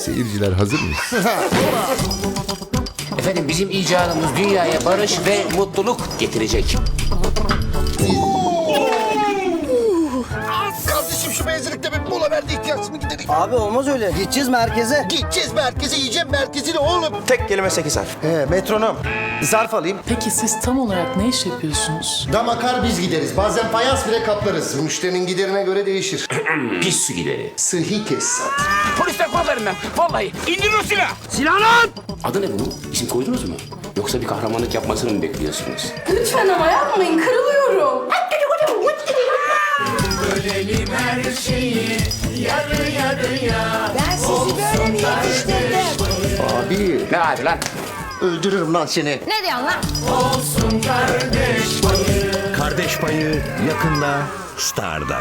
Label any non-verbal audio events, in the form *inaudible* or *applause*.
Seyirciler hazır mıyız? *laughs* Efendim bizim icadımız dünyaya barış ve mutluluk getirecek. Kardeşim şu benzinlikte bir mola verdi ihtiyacını giderik. Abi olmaz öyle. Gideceğiz merkeze. Gideceğiz merkeze yiyeceğim merkezini oğlum. Tek kelime 8 harf. He metronom. Zarf alayım. Peki siz tam olarak ne iş yapıyorsunuz? Damakar biz gideriz. Bazen fayans bile kaplarız. Müşterinin giderine göre değişir. *clears throat* Pis su gideri. Sıhhi tesisat. Polisler ben. Vallahi. İndir o silah. Silah lan! Adı ne bunun? İsim koydunuz mu? Yoksa bir kahramanlık yapmasını mı bekliyorsunuz? Lütfen ama yapmayın kırılıyorum. Ben sizi böyle mi yetiştirdim? Abi Ne abi lan? öldürürüm lan seni. Ne diyorsun lan? Kardeş Payı yakında Star'da.